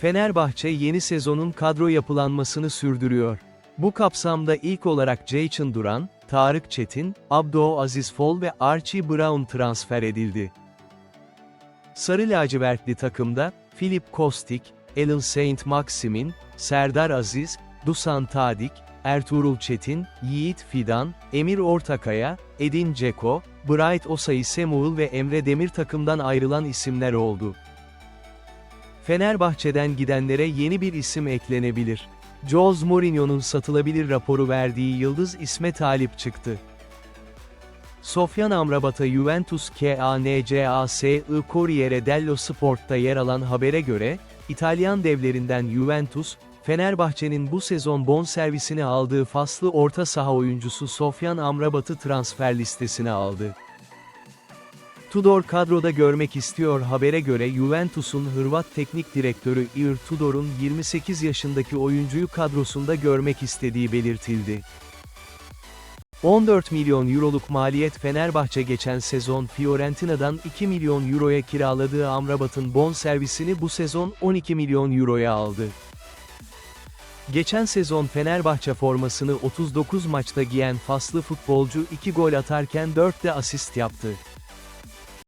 Fenerbahçe yeni sezonun kadro yapılanmasını sürdürüyor. Bu kapsamda ilk olarak Ceyçin Duran, Tarık Çetin, Abdo Aziz Fol ve Archie Brown transfer edildi. Sarı lacivertli takımda, Filip Kostik, Alan Saint Maximin, Serdar Aziz, Dusan Tadik, Ertuğrul Çetin, Yiğit Fidan, Emir Ortakaya, Edin Ceko, Bright Osayi Semuğul ve Emre Demir takımdan ayrılan isimler oldu. Fenerbahçe'den gidenlere yeni bir isim eklenebilir. Jose Mourinho'nun satılabilir raporu verdiği yıldız isme talip çıktı. Sofyan Amrabat'a Juventus KANCASI Corriere dello Sport'ta yer alan habere göre, İtalyan devlerinden Juventus, Fenerbahçe'nin bu sezon bonservisini aldığı faslı orta saha oyuncusu Sofyan Amrabat'ı transfer listesine aldı. Tudor kadroda görmek istiyor habere göre Juventus'un Hırvat teknik direktörü Ir Tudor'un 28 yaşındaki oyuncuyu kadrosunda görmek istediği belirtildi. 14 milyon euroluk maliyet Fenerbahçe geçen sezon Fiorentina'dan 2 milyon euroya kiraladığı Amrabat'ın bonservisini bu sezon 12 milyon euroya aldı. Geçen sezon Fenerbahçe formasını 39 maçta giyen faslı futbolcu 2 gol atarken 4 de asist yaptı.